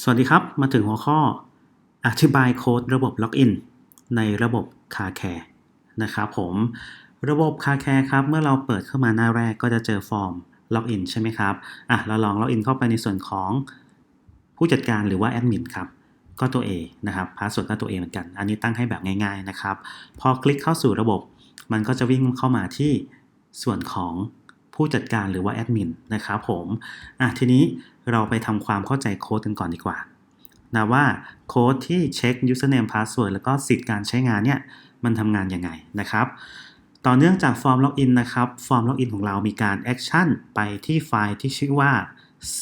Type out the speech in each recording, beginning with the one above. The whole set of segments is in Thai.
สวัสดีครับ มาถึงหัวข้ออธิบายโค้ดระบบล็อกอินในระบบคาแคร์นะครับผม ระบบคาแคร์ครับเมื่อเราเปิดเข้ามาหน้าแรกก็จะเจอฟอร์มล็อกอินใช่ไหมครับอะเราลองล็อกอินเข้าไปในส่วนของผู้จัดการหรือว่าแอดมินครับก็ตัว A นะครับพาสเวิร์ดก็ตัว A เหมือนกัน อันนี้ตั้งให้แบบง่าย ๆนะครับ พอคลิกเข้าสู่ระบบ มันก็จะวิ่งเข้ามาที่ส่วนของ ผู้จัดการหรือว่าแอดมินนะครับผมอะทีนี้เราไปทำความเข้าใจโค้ดกันก่อนดีกว่านะว่าโค้ดที่เช็ค username password แล้วก็สิทธิ์การใช้งานเนี่ยมันทำงานยังไงนะครับ ต่อเนื่องจากฟอร์มล็อกอินนะครับ ฟอร์มล็อกอินของเรามีการแอคชั่นไปที่ไฟล์ที่ชื่อว่า c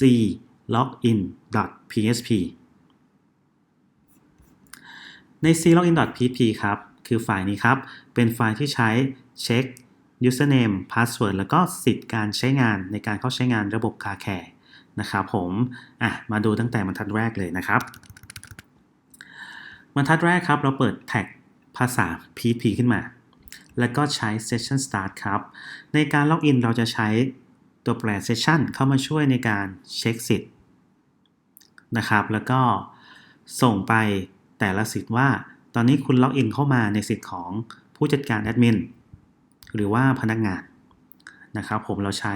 login.php ใน c login.php ครับ คือไฟล์นี้ครับ เป็นไฟล์ที่ใช้เช็ค username password แล้วก็สิทธิ์การใช้งานในการเข้าใช้งานระบบ Car Care นะครับผมอะมาดูตั้งแต่บรรทัดแรกเลยนะครับบรรทัดแรกครับ เราเปิดแท็กภาษา PHP ขึ้นมา แล้วก็ใช้ Session Start ครับ ในการล็อกอินเราจะใช้ตัวแปร Session เข้ามาช่วยในการเช็คสิทธิ์นะครับ แล้วก็ส่งไปแต่ละสิทธิ์ว่า ตอนนี้คุณล็อกอินเข้ามาในสิทธิ์ของผู้จัดการแอดมิน หรือว่าพนักงานนะครับผมเราใช้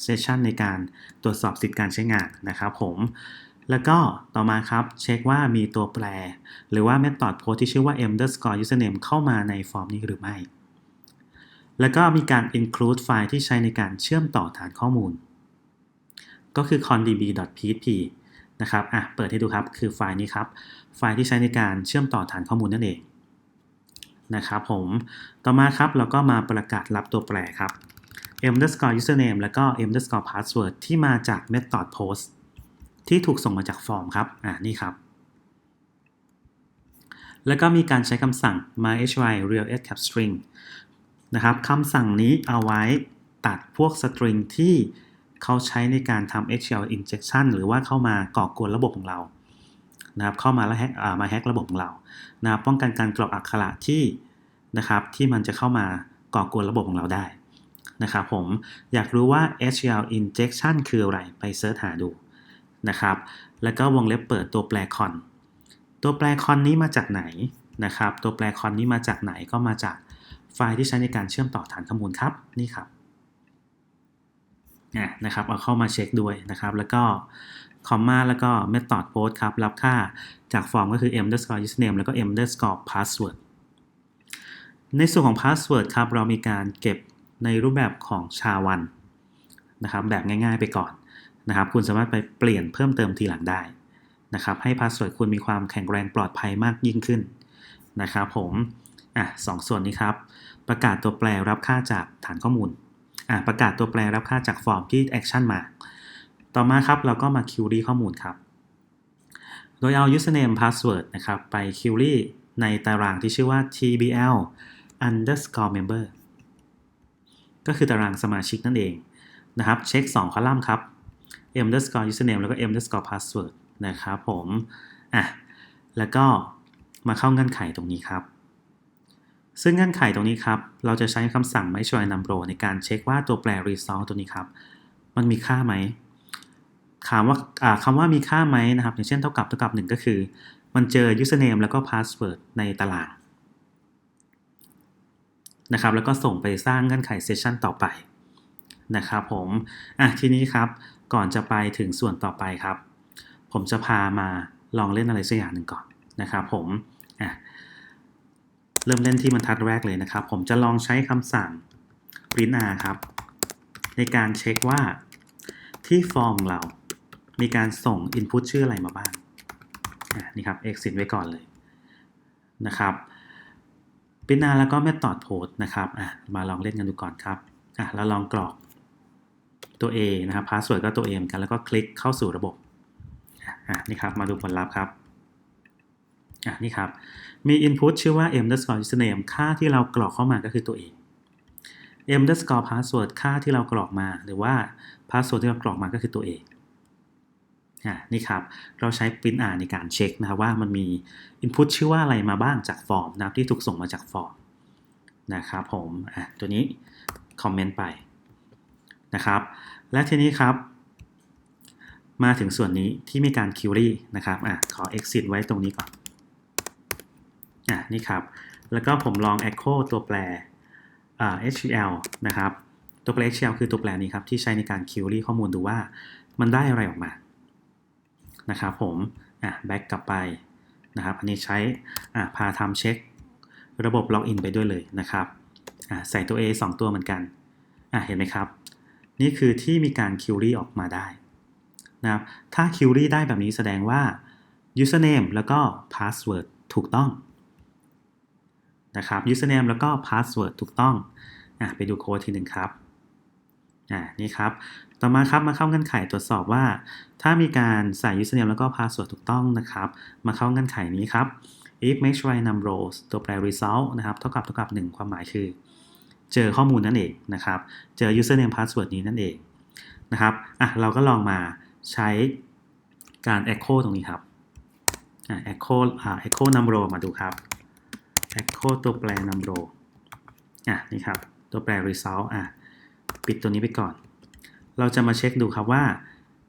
เซสชันในการตรวจสอบสิทธิการใช้งานนะครับผมแล้วก็ต่อมาครับเช็คว่ามีตัวแปร หรือว่า method post ที่ชื่อว่า underscore username เข้ามาในฟอร์มนี้หรือไม่ แล้วก็มีการ include ไฟล์ที่ใช้ในการเชื่อมต่อฐานข้อมูล ก็คือ condb.php นะครับอะเปิดให้ดูครับ คือไฟล์นี้ครับ ไฟล์ที่ใช้ในการเชื่อมต่อฐานข้อมูลนั่นเอง นะครับผม ต่อมาครับเราก็มาประกาศรับตัวแปรครับ m underscore username แล้วก็ m underscore password ที่มาจาก method post ที่ถูกส่งมาจากฟอร์มครับ อ่านี่ครับ แล้วก็มีการใช้คำสั่ง myhy real escap string นะครับคำสั่งนี้เอาไว้ตัดพวก string ที่เขาใช้ในการทำ HTML injection หรือว่าเข้ามาก่อกวนระบบของเรา นะครับเข้ามาแล้วแฮกมาแฮกระบบของเรานะครับป้องกันการกรอกอักขระที่นะครับที่มันจะเข้ามาก่อกวนระบบของเราได้นะครับผมอยากรู้ว่า HTML injection คืออะไรไปเสิร์ชหาดูนะครับแล้วก็วงเล็บเปิดตัวแปรคอน ตัวแปรคอนนี้มาจากไหนนะครับตัวแปรคอนนี้มาจากไหนก็มาจากไฟล์ที่ใช้ในการเชื่อมต่อฐานข้อมูลครับนี่ครับ นะครับเอาเข้ามาเช็คด้วยนะครับ แล้วก็คอมมาแล้วก็ method post ครับ รับค่าจากฟอร์มก็คือ m underscore username แล้วก็ m underscore password ในส่วนของ password ครับ เรามีการเก็บในรูปแบบของชาวันนะครับ แบบง่ายๆไปก่อนนะครับ คุณสามารถไปเปลี่ยนเพิ่มเติมทีหลังได้นะครับ ให้พาสเวิร์ดคุณมีความแข็งแรงปลอดภัยมากยิ่งขึ้นนะครับผม อะสองส่วนนี้ครับ ประกาศตัวแปรรับค่าจากฐานข้อมูล ประกาศตัวแปรรับค่าจากฟอร์มที่แอคชั่นมา ต่อมาครับเราก็มาคิวรี่ข้อมูลครับ โดยเอา username password นะครับไปคิวรี่ในตารางที่ชื่อว่า tbl underscore member ก็คือตารางสมาชิกนั่นเองนะครับ เช็ค 2 คอลัมน์ครับ m underscore username แล้วก็ m underscore password นะครับผม อะ แล้วก็มาเข้าเงื่อนไขตรงนี้ครับ ซึ่งเงื่อนไขตรงนี้ครับ เราจะใช้คำสั่ง ไม่ช่วย number ในการเช็คว่าตัวแปร result ตัวนี้ครับ มันมีค่าไหมถามว่าคำว่ามีค่าไหมนะครับ อย่างเช่นเท่ากับเท่ากับ 1 ก็คือ มันเจอ username แล้วก็ password ในตารางนะครับ แล้วก็ส่งไปสร้างเงื่อนไขเซสชันต่อไปนะครับผมอะทีนี้ครับ ก่อนจะไปถึงส่วนต่อไปครับ ผมจะพามาลองเล่นอะไรสักอย่างหนึ่งก่อนนะครับผมอะ เริ่มเล่นที่บรรทัดแรกเลยนะครับ ผมจะลองใช้คำสั่ง print r ครับ ในการเช็คว่าที่ฟอร์มเรา มีการส่ง input ชื่ออะไรมาบ้างนี่ครับ exit ไว้ก่อนเลยนะครับปินาแล้วก็เมธอดโพสนะครับมาลองเล่นกันดูก่อนครับอะเราลองกรอกตัว A นะครับพาสเวิร์ดก็ตัว A เหมือนกัน แล้วก็คลิกเข้าสู่ระบบนี่ครับ มาดูผลลัพธ์ครับ อะนี่ครับ มี input ชื่อว่า m underscore username ค่าที่เรากรอกเข้ามาก็คือตัว A m underscore password ค่าที่เรากรอกมา หรือว่า password ที่เรากรอกมาก็คือตัว A อ่านี่ครับ เราใช้ print r ในการเช็คนะครับว่ามันมี input ชื่อว่าอะไรมาบ้างจากฟอร์มนะครับที่ถูกส่งมาจากฟอร์มนะครับผมอะตัวนี้คอมเมนต์ไปนะครับ และทีนี้ครับ มาถึงส่วนนี้ที่มีการ query นะครับอะขอ exit ไว้ตรงนี้ก่อน อะนี่ครับ แล้วก็ผมลอง echo ตัวแปรอ่า HCL นะครับ ตัวแปร HCL คือตัวแปรนี้ครับ ที่ใช้ในการ query ข้อมูลดูว่ามันได้อะไรออกมานะครับผมอะ back กลับไปนะครับ อันนี้ใช้อะพาทำเช็คระบบล็อกอินไปด้วยเลยนะครับอะใส่ตัว A 2 ตัวเหมือนกันอะเห็นไหมครับ นี่คือที่มีการ query ออกมาได้นะครับถ้า query ได้แบบนี้แสดงว่า username แล้วก็ password ถูกต้อง นะครับ username แล้วก็ password ถูกต้องอะไปดูโค้ดทีหนึ่งครับอะนี่ครับ ต่อมาครับมาเข้าเงื่อนไขตรวจสอบว่า ถ้ามีการใส่ username แล้วก็ password ถูกต้องนะครับ มาเข้าเงื่อนไขนี้ครับ if make sure num rows ตัวแปร result นะครับ เท่ากับเท่ากับ 1 ความหมายคือ เจอข้อมูลนั่นเองนะครับ เจอ username password นี้นั่นเองนะครับอะเราก็ลองมาใช้การ echo ตรงนี้ครับอะ echo อ่า echo num row มาดูครับ echo ตัวแปร num row อะนี่ครับ ตัวแปร result อะปิดตัวนี้ไปก่อน เราจะมาเช็คดูครับว่า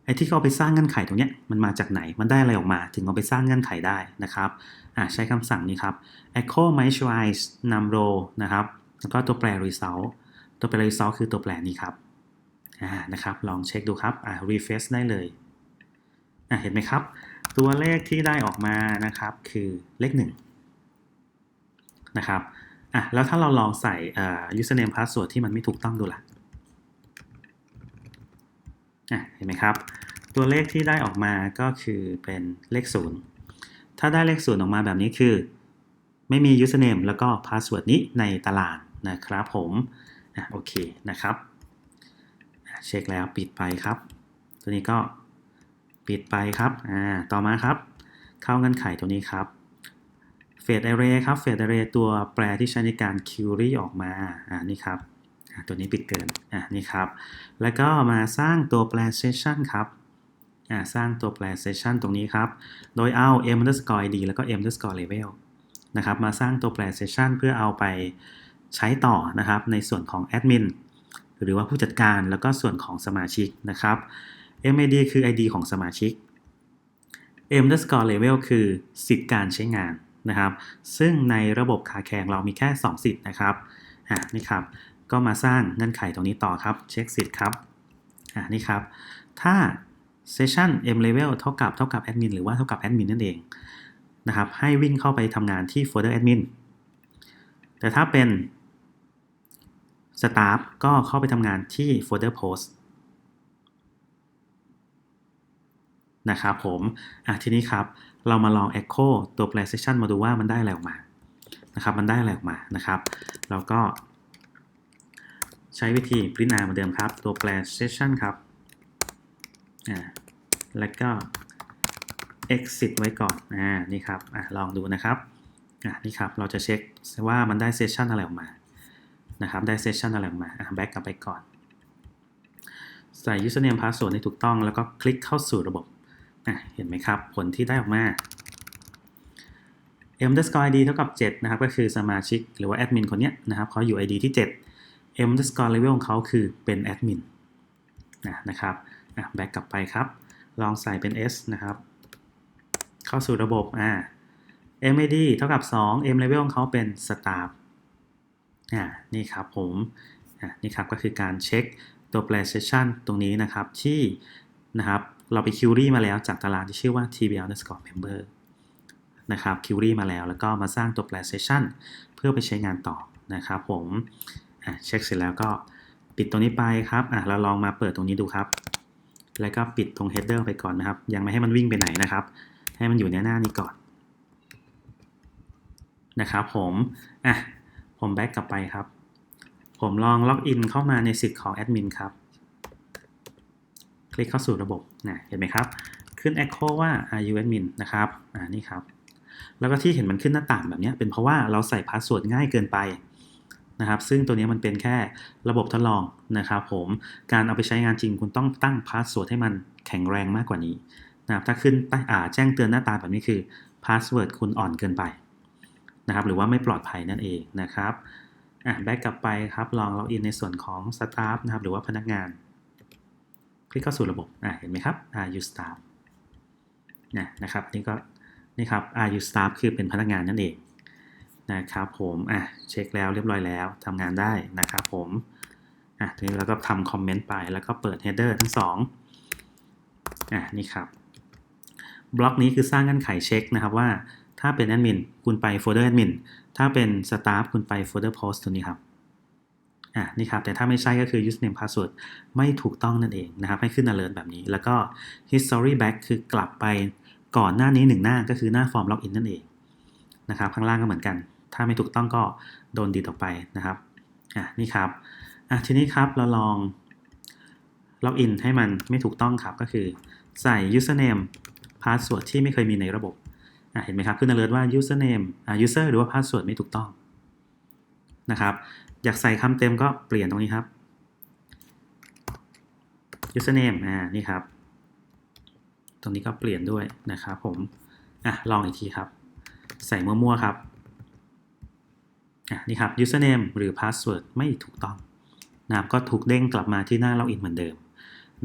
ไอ้ที่เขาไปสร้างเงื่อนไขตรงเนี้ยมันมาจากไหนมันได้อะไรออกมา ถึงเอาไปสร้างเงื่อนไขได้นะครับอะใช้คำสั่งนี้ครับ echo initialize num row นะครับแล้วก็ตัวแปร result ตัวแปร result คือตัวแปรนี้ครับอ่านะครับ ลองเช็คดูครับอ่า refresh ได้เลยอ่าเห็นไหมครับ ตัวเลขที่ได้ออกมานะครับคือเลขห นะครับอะแล้วถ้าเราลองใส่อ่า username password ที่มันไม่ถูกต้องดูล่ะอะเห็นไหมครับ ตัวเลขที่ได้ออกมาก็คือเป็นเลขศูนย์ถ้าได้เลขศูนย์ออกมาแบบนี้คือ ไม่มี username แล้วก็ password นี้ในตารางนะครับผมอะโอเคนะครับเช็คแล้วปิดไปครับ ตัวนี้ก็ปิดไปครับอ่าต่อมาครับ เข้าเงื่อนไขตัวนี้ครับ fade array ครับ fade array ตัวแปรที่ใช้ในการ query ออกมาอ่านี่ครับตัวนี้ปิดเกินอ่านี่ครับ แล้วก็มาสร้างตัวแปร session ครับอ่าสร้างตัวแปร session ตรงนี้ครับ โดยเอา m underscore id แล้วก็ m underscore level นะครับ มาสร้างตัวแปร session เพื่อเอาไปใช้ต่อนะครับในส่วนของ admin หรือว่าผู้จัดการแล้วก็ส่วนของสมาชิกนะครับ MID คือ ID ของสมาชิก M underscore level คือสิทธิ์การใช้งาน นะครับ ซึ่งในระบบคาแคงเรามีแค่ 2 สิทธิ์นะครับอ่านี่ครับ ก็มาสร้างเงื่อนไขตรงนี้ต่อครับ เช็คสิทธิ์ครับอ่านี่ครับ ถ้า session m level เท่ากับเท่ากับ admin หรือว่าเท่ากับ admin นั่นเองนะครับ ให้วิ่งเข้าไปทำงานที่โฟลเดอร์ admin แต่ถ้าเป็น staff ก็เข้าไปทำงานที่โฟลเดอร์ post นะครับผมอะทีนี้ครับ เรามาลอง echo ตัวแปร session มาดูว่ามันได้อะไรออกมานะครับ มันได้อะไรออกมานะครับ เราก็ ใช้วิธี print r เหมือนเดิมครับ ตัวแปร session ครับอ่าแล้วก็ exit ไว้ก่อนอ่านี่ครับอะลองดูนะครับอะนี่ครับเราจะเช็คว่ามันได้ session อะไรออกมานะครับได้ session อะไรออกมาอะ back กลับไปก่อน ใส่ username password ให้ถูกต้องแล้วก็คลิกเข้าสู่ระบบ เห็นไหมครับ ผลที่ได้ออกมา m underscore id เท่ากับ 7 นะครับ ก็คือสมาชิกหรือว่าแอดมินคนนี้นะครับเขาอยู่ id ที่ 7 m underscore level ของเขาคือเป็นแอดมินนะนะครับอะ back กลับไปครับ ลองใส่เป็น s นะครับ เข้าสู่ระบบอ่า MID เท่ากับ 2 M level ของเขาเป็น staff อ่านี่ครับผมอ่านี่ครับก็คือการเช็คตัวแปร session ตรงนี้นะครับที่นะครับ เราไป query มาแล้วจากตารางที่ชื่อว่า tbl underscore member นะครับ query มาแล้วแล้วก็มาสร้างตัวแปร session เพื่อไปใช้งานต่อนะครับผมเช็คเสร็จแล้วก็ปิดตรงนี้ไปครับอ่าเราลองมาเปิดตรงนี้ดูครับ แล้วก็ปิดตรง header ไปก่อนนะครับ ยังไม่ให้มันวิ่งไปไหนนะครับ ให้มันอยู่ในหน้านี้ก่อนนะครับผมอะผมแบ็กกลับไปครับ ผมลองล็อกอินเข้ามาในสิทธิ์ของแอดมินครับ คลิกเข้าสู่ระบบนะเห็นไหมครับ ขึ้น Echo ว่า are you admin นะครับอ่านี่ครับแล้วก็ที่เห็นมันขึ้นหน้าต่างแบบนี้เป็นเพราะว่าเราใส่พาสเวิร์ดง่ายเกินไปนะครับ ซึ่งตัวนี้มันเป็นแค่ระบบทดลองนะครับผมการเอาไปใช้งานจริงคุณต้องตั้งพาสเวิร์ดให้มันแข็งแรงมากกว่านี้นะครับถ้าขึ้นอ่าแจ้งเตือนหน้าตาแบบนี้คือพาสเวิร์ดคุณอ่อนเกินไปนะครับหรือว่าไม่ปลอดภัยนั่นเองนะครับอะแบ็กกลับไปครับลองล็อกอินในส่วนของสตาฟนะครับหรือว่าพนักงาน คลิกเข้าสู่ระบบอะเห็นไหมครับ are you staff นะนะครับนี่ก็นี่ครับ are you staff คือเป็นพนักงานนั่นเองนะครับผมอะเช็คแล้วเรียบร้อยแล้วทำงานได้นะครับผมอะทีนี้เราก็ทำคอมเมนต์ไปแล้วก็เปิด header ทั้งสองอะนี่ครับบล็อกนี้คือสร้างเงื่อนไขเช็คนะครับว่าถ้าเป็นแอดมินคุณไปโฟลเดอร์แอดมินถ้าเป็นสตาฟคุณไปโฟลเดอร์โพสตัวนี้ครับ อะนี่ครับแต่ถ้าไม่ใช่ก็คือ username password ไม่ถูกต้องนั่นเองนะครับ ให้ขึ้น alert แบบนี้ แล้วก็ history back คือกลับไปก่อนหน้านี้หนึ่งหน้าก็คือหน้าฟอร์มล็อกอินนั่นเองนะครับข้างล่างก็เหมือนกัน ถ้าไม่ถูกต้องก็โดนดีดออกไปนะครับอะนี่ครับอะทีนี้ครับเราลองล็อกอินให้มันไม่ถูกต้องครับก็คือใส่ username password ที่ไม่เคยมีในระบบอะเห็นไหมครับขึ้น alert ว่า username อ่า user หรือว่า password ไม่ถูกต้องนะครับ อยากใส่คำเต็มก็เปลี่ยนตรงนี้ครับ username อ่านี่ครับ ตรงนี้ก็เปลี่ยนด้วยนะครับผม อะ ลองอีกทีครับ ใส่มั่วๆครับ อะ นี่ครับ username หรือ password ไม่ถูกต้องนะครับก็ถูกเด้งกลับมาที่หน้าล็อกอินเหมือนเดิม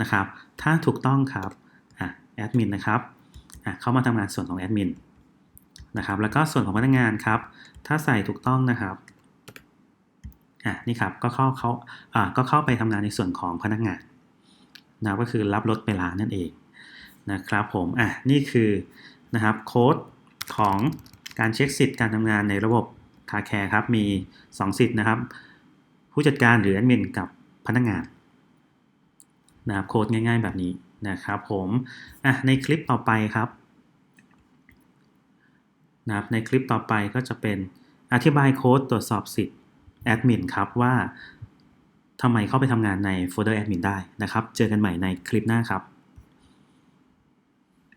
นะครับ ถ้าถูกต้องครับ อะ แอดมินนะครับ อะ เข้ามาทำงานส่วนของแอดมินนะครับ แล้วก็ส่วนของพนักงานครับ ถ้าใส่ถูกต้องนะครับ อะนี่ครับก็เข้าเขาอ่าก็เข้าไปทำงานในส่วนของพนักงานนะก็คือรับรถไปล้างนั่นเองนะครับผมอะนี่คือนะครับโค้ดของการเช็คสิทธิ์การทำงานในระบบคาแคร์ครับมี 2 สิทธิ์นะครับ ผู้จัดการหรือแอดมินกับพนักงานนะครับโค้ดง่าย ๆ แบบนี้นะครับผมอะในคลิปต่อไปครับนะครับในคลิปต่อไปก็จะเป็นอธิบายโค้ดตรวจสอบสิทธิ์ แอดมินครับว่าทำไมเข้าไปทำงานในโฟลเดอร์แอดมินได้นะครับ เจอกันใหม่ในคลิปหน้าครับ